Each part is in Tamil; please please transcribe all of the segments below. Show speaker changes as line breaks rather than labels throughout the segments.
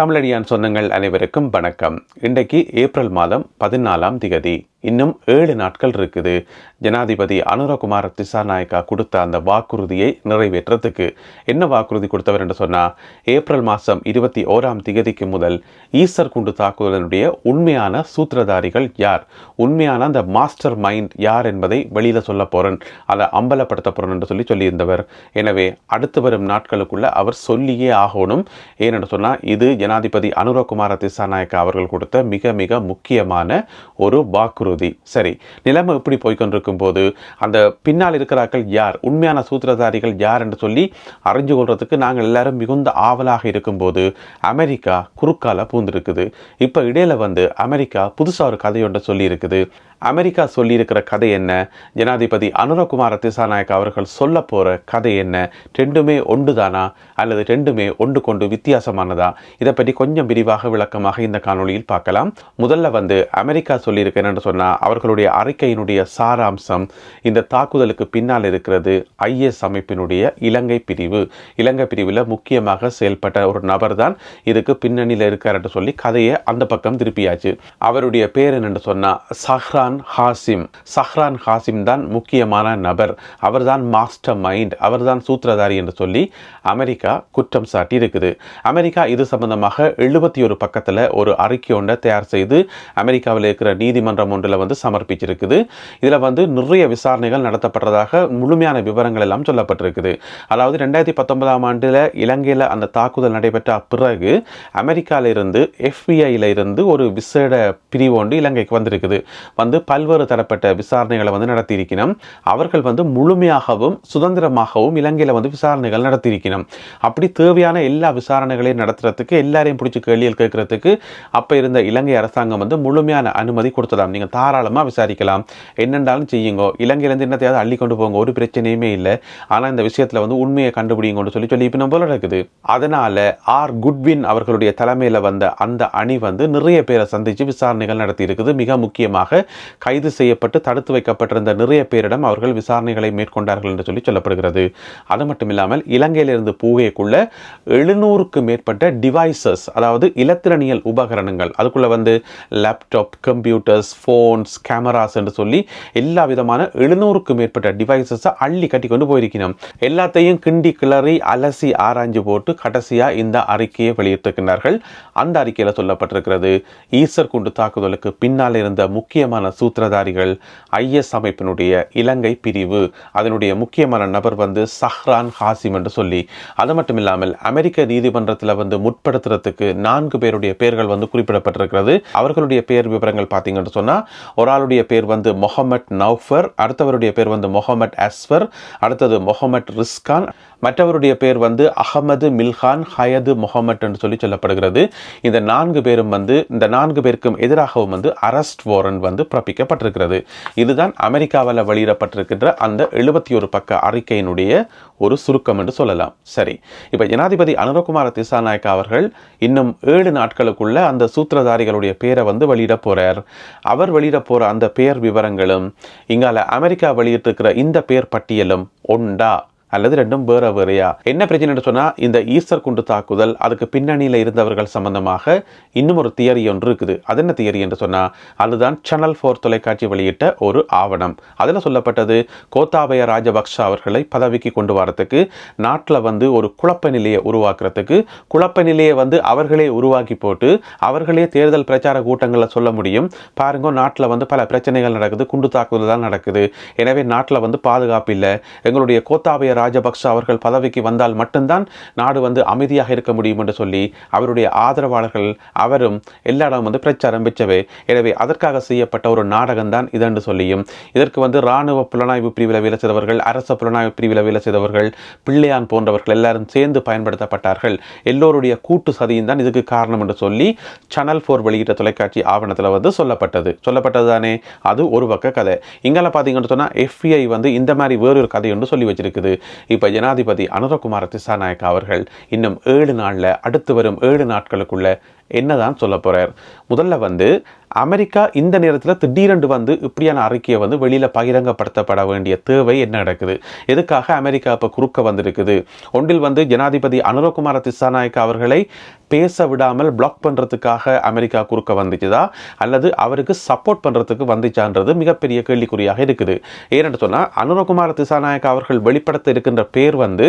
தமிழடியான் சொந்தங்கள் அனைவருக்கும் வணக்கம். இன்றைக்கு ஏப்ரல் மாதம் பதினாலாம் திகதி. இன்னும் ஏழு நாட்கள் இருக்குது. ஜனாதிபதி அனுரகுமார் திசாநாயக்கா கொடுத்த அந்த வாக்குறுதியை நிறைவேற்றத்துக்கு. என்ன வாக்குறுதி கொடுத்தவர் என்று சொன்னால் ஏப்ரல் மாதம் இருபத்தி ஓராம் திகதிக்கு முதல் ஈஸ்டர் குண்டு தாக்குதலினுடைய உண்மையான சூத்திரதாரிகள் யார்? உண்மையான அந்த மாஸ்டர் மைண்ட் யார் என்பதை வெளியில் சொல்ல போகிறேன் அதை அம்பலப்படுத்த போகிறேன் என்று சொல்லி சொல்லியிருந்தவர். எனவே அடுத்து வரும் நாட்களுக்குள்ள அவர் சொல்லியே ஆகணும். ஏனென்று சொன்னால் இது ஜனாதிபதி அனுரகுமார திசாநாயக்கா அவர்கள் கொடுத்த மிக மிக முக்கியமான ஒரு வாக்குறுதி. சரி நிலைமை இப்படி போய்கொண்டிருக்கும் போது அந்த பின்னால் இருக்கிறார்கள் யார்? உண்மையான சூத்திரதாரிகள் யார் என்று சொல்லி அறிஞ்சு கொள்றதுக்கு நாங்கள் எல்லாரும் மிகுந்த ஆவலாக இருக்கும்போது அமெரிக்கா குறுக்கால பூந்திருக்குது. இப்போ இடையில வந்து அமெரிக்கா புதுசாக ஒரு கதை சொல்லியிருக்குது. அமெரிக்கா சொல்லியிருக்கிற கதை என்ன? ஜனாதிபதி அனுரகுமார திசாநாயக் அவர்கள் சொல்ல போகிற கதை என்ன? ரெண்டுமே ஒன்றுதானா? அல்லது ரெண்டுமே ஒன்று கொண்டு வித்தியாசமானதா? இதை பற்றி கொஞ்சம் விரிவாக விளக்கமாக இந்த காணொளியில் பார்க்கலாம். முதல்ல வந்து அமெரிக்கா சொல்லியிருக்கேன் என்று சொன்னால் அவர்களுடைய அறிக்கையினுடைய சாராம்சம் இந்த தாக்குதலுக்கு பின்னால் இருக்கிறது ஐஎஸ் அமைப்பினுடைய இலங்கை பிரிவு. இலங்கை பிரிவில் முக்கியமாக செயல்பட்ட ஒரு நபர் தான் இதுக்கு பின்னணியில் இருக்கார் சொல்லி கதையை அந்த பக்கம் திருப்பியாச்சு. அவருடைய பேர் என்னென்னு சொன்னால் சஹ்ரான் ஹாசிம். சஹ்ரான் ஹாசிம் தான் முக்கியமான நபர். அவர்தான் மாஸ்டர் மைண்ட். அவர்தான் சூத்திரதாரி என்று சொல்லி அமெரிக்கா குற்றம் சாட்டி இருக்குது. அமெரிக்கா இது சம்பந்தமாக எழுபத்தி ஒரு பக்கத்தில் ஒரு அறிக்கை ஒன்றை தயார் செய்து அமெரிக்காவில் இருக்கிற நீதிமன்றம் ஒன்று ஒன்றில் வந்து சமர்ப்பிச்சிருக்குது. இதில் வந்து நிறைய விசாரணைகள் நடத்தப்பட்டதாக முழுமையான விவரங்கள் எல்லாம் சொல்லப்பட்டிருக்குது. அதாவது ரெண்டாயிரத்தி பத்தொன்பதாம் ஆண்டில் இலங்கையில் அந்த தாக்குதல் நடைபெற்ற பிறகு அமெரிக்காவிலிருந்து எஃபிஐயில் இருந்து ஒரு விசேட பிரிவு ஒன்று இலங்கைக்கு வந்திருக்குது. வந்து பல்வேறு தரப்பட்ட விசாரணைகளை வந்து நடத்தியிருக்கணும். அவர்கள் வந்து முழுமையாகவும் சுதந்திரமாகவும் இலங்கையில் வந்து விசாரணைகள் நடத்தியிருக்கணும். அப்படி தேவையான எல்லா விசாரணைகளையும் நடத்துறதுக்கு எல்லாரையும் பிடிச்சி கேள்விகள் கேட்கறதுக்கு அப்போ இருந்த இலங்கை அரசாங்கம் வந்து முழுமையான அனுமதி கொடுத்ததாம். நீங்கள் தாராளமாக விசாரிக்கலாம். என்னென்றாலும் செய்யுங்க. இலங்கையிலேருந்து என்னத்தையாவது அள்ளி கொண்டு போங்க. ஒரு பிரச்சனையுமே இல்லை. ஆனால் இந்த விஷயத்தில் வந்து உண்மையை கண்டுபிடிங்கன்னு சொல்லி சொல்லி இப்போ போல இருக்குது. அதனால் ஆர். குட்வின் அவர்களுடைய தலைமையில் வந்த அந்த அணி வந்து நிறைய பேரை சந்தித்து விசாரணைகள் நடத்தி இருக்குது. மிக முக்கியமாக கைது செய்யப்பட்டு தடுத்து வைக்கப்பட்டிருந்த நிறைய பேரிடம் அவர்கள் விசாரணைகளை மேற்கொண்டார்கள் என்று சொல்லி சொல்லப்படுகிறது. அது மட்டும் இல்லாமல் இலங்கையிலிருந்து பூகைக்குள்ள எழுநூறுக்கு மேற்பட்ட டிவைசஸ் அதாவது இலத்திரனியல் உபகரணங்கள் அதுக்குள்ளே வந்து laptop computers phone phones cameras என்று சொல்லி எல்லா விதமான எழுநூறுக்கும் மேற்பட்ட டிவைசஸை அள்ளி கட்டி கொண்டு போயிருக்கணும். எல்லாத்தையும் கிண்டி கிளறி அலசி ஆராய்ஞ்சு போட்டு கடைசியாக இந்த அறிக்கையை வெளியிட்டிருக்கிறார்கள். அந்த அறிக்கையில் சொல்லப்பட்டிருக்கிறது ஈஸ்டர் குண்டு தாக்குதலுக்கு பின்னால் இருந்த முக்கியமான சூத்திரதாரிகள் ஐஎஸ் அமைப்பினுடைய இலங்கை பிரிவு அதனுடைய முக்கியமான நபர் வந்து சஹ்ரான் ஹாசிம் என்று சொல்லி. அது மட்டும் இல்லாமல் அமெரிக்க நீதிமன்றத்தில் வந்து முற்படுத்துறதுக்கு நான்கு பேருடைய பெயர்கள் வந்து குறிப்பிடப்பட்டிருக்கிறது. அவர்களுடைய பெயர் விவரங்கள் பார்த்தீங்கன்னு சொன்னால் ஒரு ஆளுடைய பேர் வந்து மொஹமட் நௌஃபர் அடுத்தவருடைய பேர் வந்து மொஹமட் அஸ்வர் அடுத்தது மொஹமட் ரிஸ்கான் மற்றவருடைய பேர் வந்து அகமது மில்ஹான் ஹயது முகமட் என்று சொல்லி சொல்லப்படுகிறது. இந்த நான்கு பேரும் வந்து இந்த நான்கு பேருக்கும் எதிராகவும் வந்து அரஸ்ட் வாரண்ட் வந்து பிறப்பிக்கப்பட்டிருக்கிறது. இதுதான் அமெரிக்காவில் வெளியிடப்பட்டிருக்கின்ற அந்த எழுபத்தி ஒரு பக்க அறிக்கையினுடைய ஒரு சுருக்கம் என்று சொல்லலாம். சரி. இப்போ ஜனாதிபதி அனுரகுமார திசாநாயக்கா அவர்கள் இன்னும் ஏழு நாட்களுக்குள்ள அந்த சூத்திரதாரிகளுடைய பேரை வந்து வெளியிட போகிறார் அவர் வெளியிட போகிற அந்த பெயர் விவரங்களும் இங்கால அமெரிக்கா வெளியிட்டிருக்கிற இந்த பெயர் பட்டியலும் ஒண்டா அல்லது ரெண்டும் வேற வேறையா? என்ன பிரச்சனை சொன்னால் இந்த ஈஸ்டர் குண்டு தாக்குதல் அதுக்கு பின்னணியில் இருந்தவர்கள் சம்பந்தமாக இன்னும் ஒரு தியரி ஒன்று இருக்குது. அது என்ன தியரி என்று சொன்னால் அதுதான் சேனல் ஃபோர் தொலைக்காட்சி வெளியிட்ட ஒரு ஆவணம். அதில் சொல்லப்பட்டது கோத்தாபய ராஜபக்ஷ அவர்களை பதவிக்கு கொண்டு வரத்துக்கு நாட்டில் வந்து ஒரு குழப்ப நிலையை உருவாக்குறதுக்கு குழப்ப நிலையை வந்து அவர்களே உருவாக்கி போட்டு அவர்களே தேர்தல் பிரச்சார கூட்டங்களில் சொல்ல முடியும். பாருங்க நாட்டில் வந்து பல பிரச்சனைகள் நடக்குது குண்டு தாக்குதல் தான் நடக்குது. எனவே நாட்டில் வந்து பாதுகாப்பு இல்லை. எங்களுடைய கோத்தாபய ராஜபக்ஷ அவர்கள் பதவிக்கு வந்தால் மட்டும்தான் நாடு வந்து அமைதியாக இருக்க முடியும் என்று சொல்லி அவருடைய ஆதரவாளர்கள் அவரும் எல்லா இடம் வந்து பிரச்சாரம் பெற்றவே. எனவே அதற்காக செய்யப்பட்ட ஒரு நாடகம் தான் இதென்று சொல்லியும். இதற்கு வந்து இராணுவ புலனாய்வு பிரிவில் வேலை செய்தவர்கள் அரச புலனாய்வு பிரிவில் வேலை செய்தவர்கள் பிள்ளையான் போன்றவர்கள் எல்லாரும் சேர்ந்து பயன்படுத்தப்பட்டார்கள். எல்லோருடைய கூட்டு சதியும் தான் இதுக்கு காரணம் என்று சொல்லி சேனல் ஃபோர் வெளியிட்ட தொலைக்காட்சி ஆவணத்தில் வந்து சொல்லப்பட்டது. சொல்லப்பட்டது தானே? அது ஒரு பக்க கதை. இங்கெல்லாம் பார்த்தீங்கன்னு சொன்னால் எஃப்பிஐ வந்து இந்த மாதிரி வேறொரு கதை ஒன்று சொல்லி வச்சிருக்குது. இப்போ ஜனாதிபதி அனுரகுமார திசாநாயக்கா அவர்கள் இன்னும் ஏழு நாளில் அடுத்து வரும் ஏழு நாட்களுக்குள்ள என்னதான் சொல்ல போறார்? முதல்ல வந்து அமெரிக்கா இந்த நேரத்தில் திடீரென்று வந்து இப்படியான அறிக்கையை வந்து வெளியில் பகிரங்கப்படுத்தப்பட வேண்டிய தேவை என்ன நடக்குது? எதுக்காக அமெரிக்கா இப்போ குறுக்க வந்திருக்குது? ஒன்றில் வந்து ஜனாதிபதி அனுரகுமார திசாநாயக்கா அவர்களை பேச விடாமல் பிளாக் பண்ணுறதுக்காக அமெரிக்கா குறுக்க வந்துச்சுதா? அல்லது அவருக்கு சப்போர்ட் பண்ணுறதுக்கு வந்துச்சான்றது மிகப்பெரிய கேள்விக்குறியாக இருக்குது. ஏனென்று சொன்னால் அனுரகுமார திசாநாயக்கா அவர்கள் வெளிப்படுத்த இருக்கின்ற பேர் வந்து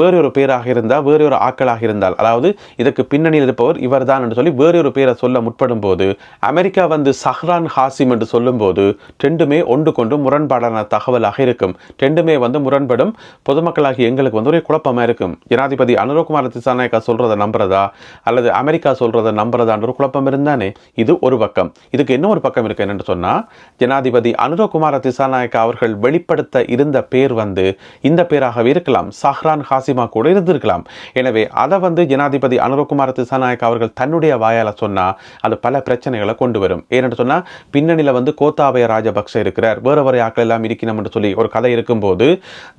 வேறொரு பேராக இருந்தால் வேறொரு ஆக்களாக இருந்தால் அதாவது இதற்கு பின்னணியில் இருப்பவர் இவர்தான் என்று சொல்லி வேறொரு பேரை சொல்ல முற்படும் போது அமெரிக்கா வந்து சஹ்ரான் ஹாசிம் என்று சொல்லும்போது ரெண்டுமே ஒன்று கொண்டு முரண்பாடான தகவலாக இருக்கும். ரெண்டுமே வந்து முரண்படும். பொதுமக்களாகி எங்களுக்கு வந்து ஒரே குழப்பமாக இருக்கும். ஜனாதிபதி அனுரகுமார் திசாநாயக்கா சொல்றதை நம்புறதா? அல்லது அமெரிக்கா சொல்றதை நம்புறதான்ற ஒரு குழப்பம் இருந்தானே? இது ஒரு பக்கம். இதுக்கு இன்னும் ஒரு பக்கம் இருக்கு என்னென்று சொன்னால் ஜனாதிபதி அனுரகுமார திசாநாயக்கா அவர்கள் வெளிப்படுத்த இருந்த பேர் வந்து இந்த பேராகவே இருக்கலாம். சஹ்ரான் ஹாசிமா கூட இருந்திருக்கலாம். எனவே அதை வந்து ஜனாதிபதி அனுரகுமார திசாநாயக்கா அவர்கள் தன்னுடைய வாயால சொன்னால் அது பல பிரச்சனைகளை கொண்டு வரும். ஏனென்று சொன்னா பின்னணியில் வந்து கோத்தாபய ராஜபக்ஷ இருக்கிறார். வேறு வேறு ஆக்கள் எல்லாம் இருக்கணும் என்று சொல்லி ஒரு கதை இருக்கும்போது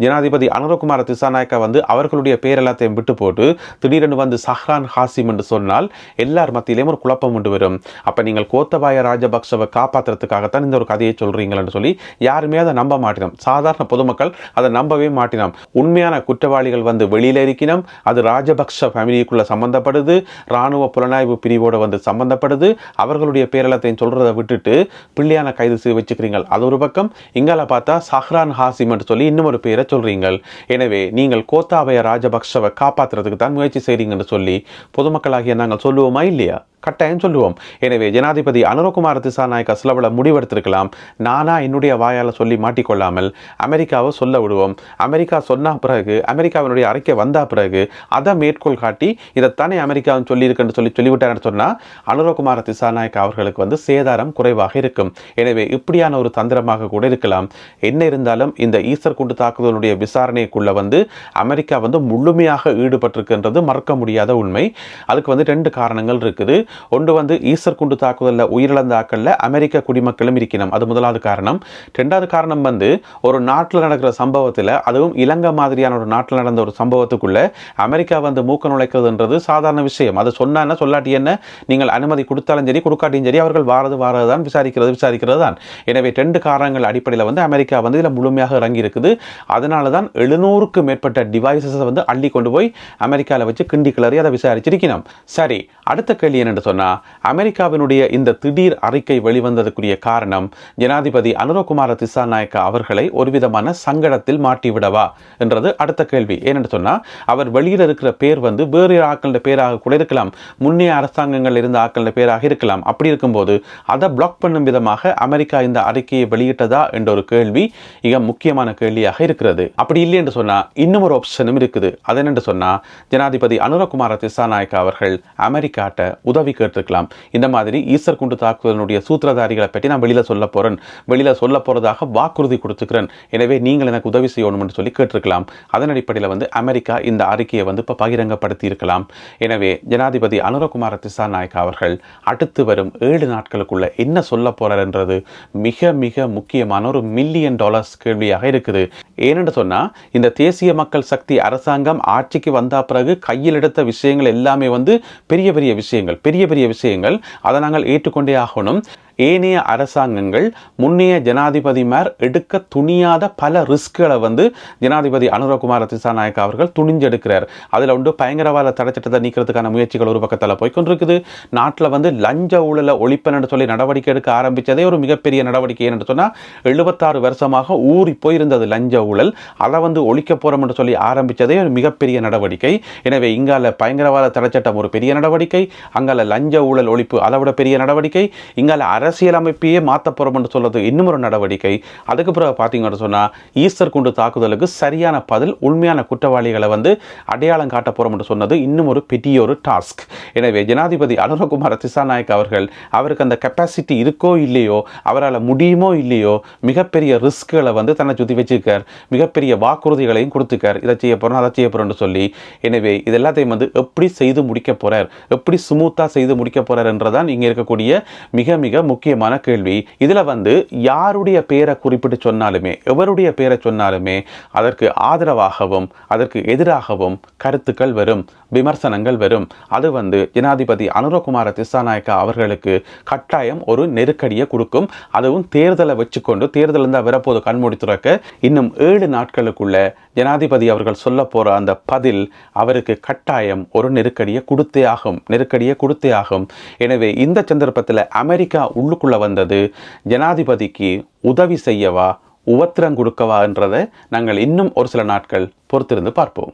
ஜனாதிபதி அனுரகுமார திசாநாயக்கா வந்து அவர்களுடைய பேர் எல்லாத்தையும் விட்டு போட்டு திடீரென்று வந்து சஹ்ரான் ஹாசிம் என்று சொன்னால் எல்லார் மத்தியிலையும் ஒரு குழப்பம் உண்டு வரும். அப்போ நீங்கள் கோத்தபாய ராஜபக்சவை காப்பாற்றுறதுக்காகத்தான் இந்த ஒரு கதையை சொல்றீங்கன்னு சொல்லி யாருமே அதை நம்ப மாட்டினோம். சாதாரண பொதுமக்கள் அதை நம்பவே மாட்டினோம். உண்மையான குற்றவாளிகள் வந்து வெளியில் இருக்கணும் அது ராஜபக்ஷ ஃபேமிலிக்குள்ள சம்மந்தப்படுது ராணுவ புலனாய்வு பிரிவோட வந்து சம்மந்தப்படுது அவர்களுடைய பேரில் பேரலத்தையும் சொல்றதை விட்டுட்டு பிள்ளையான கைது செய்து வச்சுக்கிறீங்க அது ஒரு பக்கம். இங்கால பார்த்தா சஹ்ரான் ஹாசிம் என்று சொல்லி இன்னும் ஒரு பேரை சொல்றீங்க எனவே நீங்கள் கோத்தாபய ராஜபக்ஷவை காப்பாத்துறதுக்கு தான் முயற்சி செய்றீங்கன்னு சொல்லி பொதுமக்களாகிய நாங்கள் சொல்லுவோமா இல்லையா? கட்டாயம் சொல்லுவோம். எனவே ஜனாதிபதி அனுரகுமார திசாநாயக்க சிலவள முடிவெடுத்திருக்கலாம். நானா என்னுடைய வாயால் சொல்லி மாட்டிக்கொள்ளாமல் அமெரிக்காவை சொல்ல விடுவோம். அமெரிக்கா சொன்ன பிறகு அமெரிக்காவினுடைய அறிக்கை வந்த பிறகு அதை மேற்கோள் காட்டி இதைத்தானே அமெரிக்காவும் சொல்லியிருக்குன்னு சொல்லி சொல்லிவிட்டாருன்னு சொன்னால் அனுரகுமார திசாநாயக்க அவர்களுக்கு வந்து சேதாரம் குறைவாக இருக்கும். எனவே இப்படியான ஒரு தந்திரமாக கூட இருக்கலாம். என்ன இருந்தாலும் இந்த ஈஸ்டர் குண்டு தாக்குதலுடைய விசாரணைக்குள்ள வந்து அமெரிக்கா வந்து முழுமையாக ஈடுபட்டிருக்கின்றது மறக்க முடியாத உண்மை. அதுக்கு வந்து ரெண்டு காரணங்கள் இருக்குது. ஒன்று வந்து ஈஸ்டர் குண்டு தாக்குதலில் உயிரிழந்தாக்களில் அமெரிக்க குடிமக்களும் இருக்கணும். அது முதலாவது காரணம். ரெண்டாவது காரணம் வந்து ஒரு நாட்டில் நடக்கிற சம்பவத்தில் அதுவும் இலங்கை மாதிரியான ஒரு நாட்டில் நடந்த ஒரு சம்பவத்துக்குள்ள அமெரிக்கா வந்து மூக்க நுழைக்கிறதுன்றது சாதாரண விஷயம். அது சொன்னா என்ன சொல்லாட்டி என்ன? நீங்கள் அனுமதி கொடுத்தாலும் சரி கொடுக்காட்டியும் சரி அவர் அவர்கள் வாரது வாரது தான் விசாரிக்கிறது விசாரிக்கிறது தான் எனவே ரெண்டு காரணங்கள் அடிப்படையில் வந்து அமெரிக்கா வந்து இதில் முழுமையாக இறங்கி இருக்குது அதனால தான் எழுநூறுக்கு மேற்பட்ட டிவைசஸை வந்து அள்ளி கொண்டு போய் அமெரிக்காவில் வச்சு கிண்டி கிளறி அதை விசாரிச்சிருக்கணும். சரி அடுத்த கேள்வி என்னென்று சொன்னால் அமெரிக்காவினுடைய இந்த திடீர் அறிக்கை வெளிவந்ததுக்குரிய காரணம் ஜனாதிபதி அனுரகுமார திசாநாயக்கா அவர்களை ஒரு விதமான சங்கடத்தில் மாட்டிவிடவா என்றது அடுத்த கேள்வி. ஏனென்று சொன்னால் அவர் வெளியில் இருக்கிற பேர் வந்து வேறு ஆக்கள பேராக கூட இருக்கலாம் முன்னே அரசாங்கங்கள் இருந்த ஆக்கள பேராக இருக்கலாம். அப்படி இருக்கும்போது அதை பிளாக் பண்ணும் விதமாக அமெரிக்கா இந்த அறிக்கையை வெளியிட்டதா என்ற ஒரு கேள்வி மிக முக்கியமான கேள்வியாக இருக்கிறது. அப்படி இல்லை என்று சொன்னால் இன்னும் ஒரு ஆப்ஷனும் இருக்குது. அது என்னென்று சொன்னால் ஜனாதிபதி அனுரகுமார திசாநாயக்கா அவர்கள் அமெரிக்க காட்ட உதவி கேட்டிருக்கலாம். இந்த மாதிரி ஈஸ்டர் குண்டு தாக்குதலினுடைய சூத்திரதாரிகளை பற்றி நான் வெளியில் சொல்ல போகிறேன் வெளியில் சொல்ல போகிறதாக வாக்குறுதி கொடுத்துக்கிறேன். எனவே நீங்கள் எனக்கு உதவி செய்யணும்னு சொல்லி கேட்டிருக்கலாம். அதன் அடிப்படையில் வந்து அமெரிக்கா இந்த அறிக்கையை வந்து இப்போ பகிரங்கப்படுத்தி இருக்கலாம். எனவே ஜனாதிபதி அனுரகுமார திசாநாயக்கா அவர்கள் அடுத்து வரும் ஏழு நாட்களுக்குள்ள என்ன சொல்ல போறார்ன்றது மிக மிக முக்கியமான ஒரு மில்லியன் டாலர்ஸ் கேள்வியாக இருக்குது. ஏனென்று சொன்னால் இந்த தேசிய மக்கள் சக்தி அரசாங்கம் ஆட்சிக்கு வந்த பிறகு கையில் எடுத்த விஷயங்கள் எல்லாமே வந்து பெரிய பெரிய விஷயங்கள் பெரிய பெரிய விஷயங்கள் அதை நாங்கள் ஏற்றுக்கொண்டே ஆகணும். ஏனைய அரசாங்கங்கள் முன்னைய ஜனாதிபதிமார் எடுக்க துணியாத பல ரிஸ்க்களை வந்து ஜனாதிபதி அனுரகுமார திசாநாயக்கா அவர்கள் துணிஞ்செடுக்கிறார். அதில் உண்டு பயங்கரவாத தடைச்சட்டத்தை நீக்கிறதுக்கான முயற்சிகள் ஒரு பக்கத்தில் போய்கொண்டிருக்குது நாட்டில் வந்து லஞ்ச ஊழலை ஒழிப்பன்னு சொல்லி நடவடிக்கை எடுக்க ஆரம்பித்ததே ஒரு மிகப்பெரிய நடவடிக்கை என்று சொன்னால் எழுபத்தாறு வருஷமாக ஊறி போயிருந்தது லஞ்ச ஊழல். அதை வந்து ஒழிக்க போகிறோம் என்று சொல்லி ஆரம்பித்ததே ஒரு மிகப்பெரிய நடவடிக்கை. எனவே இங்கால பயங்கரவாத தடைச்சட்டம் ஒரு பெரிய நடவடிக்கை. அங்கால லஞ்ச ஊழல் ஒழிப்பு அதை விட பெரிய நடவடிக்கை. இங்கால அரசியலமைப்பையே மாற்ற போகிறோம் என்று சொல்றது இன்னும் ஒரு நடவடிக்கை. அதுக்கு பிறகு பார்த்தீங்கன்னு சொன்னால் ஈஸ்டர் குண்டு தாக்குதலுக்கு சரியான பதில் உண்மையான குற்றவாளிகளை வந்து அடையாளம் காட்ட போகிறோம் என்று சொன்னது இன்னும் ஒரு பெரிய ஒரு டாஸ்க். எனவே ஜனாதிபதி அனுரகுமார திசாநாயக் அவர்கள் அவருக்கு அந்த கெப்பாசிட்டி இருக்கோ இல்லையோ அவரால் முடியுமோ இல்லையோ மிகப்பெரிய ரிஸ்க்குகளை வந்து தன்னை சுற்றி வச்சிருக்கார். மிகப்பெரிய வாக்குறுதிகளையும் கொடுத்துக்கார் இதை செய்ய போகிறோம் அதை செய்ய போகிறோம்னு சொல்லி. எனவே இது எல்லாத்தையும் வந்து எப்படி செய்து முடிக்க போகிறார் எப்படி ஸ்மூத்தாக செய்து முடிக்க போகிறார் என்றதான் இங்கே இருக்கக்கூடிய மிக மிக முக்கியமான கேள்வி. இதுல வந்து யாருடைய பேரை குறிப்பிட்டு சொன்னாலுமே எவருடைய பேரை சொன்னாலுமே அதற்கு ஆதரவாகவும் அதற்கு எதிராகவும் கருத்துக்கள் வரும் விமர்சனங்கள் வரும். அது வந்து ஜனாதிபதி அனுரகுமார திசாநாயக்கா அவர்களுக்கு கட்டாயம் ஒரு நெருக்கடியை கொடுக்கும். அதுவும் தேர்தலை வச்சுக்கொண்டு தேர்தல் இருந்தால் வரப்போது கண்மூடி துறக்க இன்னும் ஏழு நாட்களுக்குள்ள ஜனாதிபதி அவர்கள் சொல்ல போற அந்த பதில் அவருக்கு கட்டாயம் ஒரு நெருக்கடியை கொடுத்தே ஆகும் நெருக்கடியை கொடுத்தே ஆகும். எனவே இந்த சந்தர்ப்பத்தில் அமெரிக்கா உள்ளுக்குள்ளே வந்தது. ஜனாதிபதிக்கு உதவி செய்யவா? உபத்திரம் கொடுக்கவா? என்றதை நாங்கள் இன்னும் ஒரு சில நாட்கள் பொறுத்திருந்து பார்ப்போம்.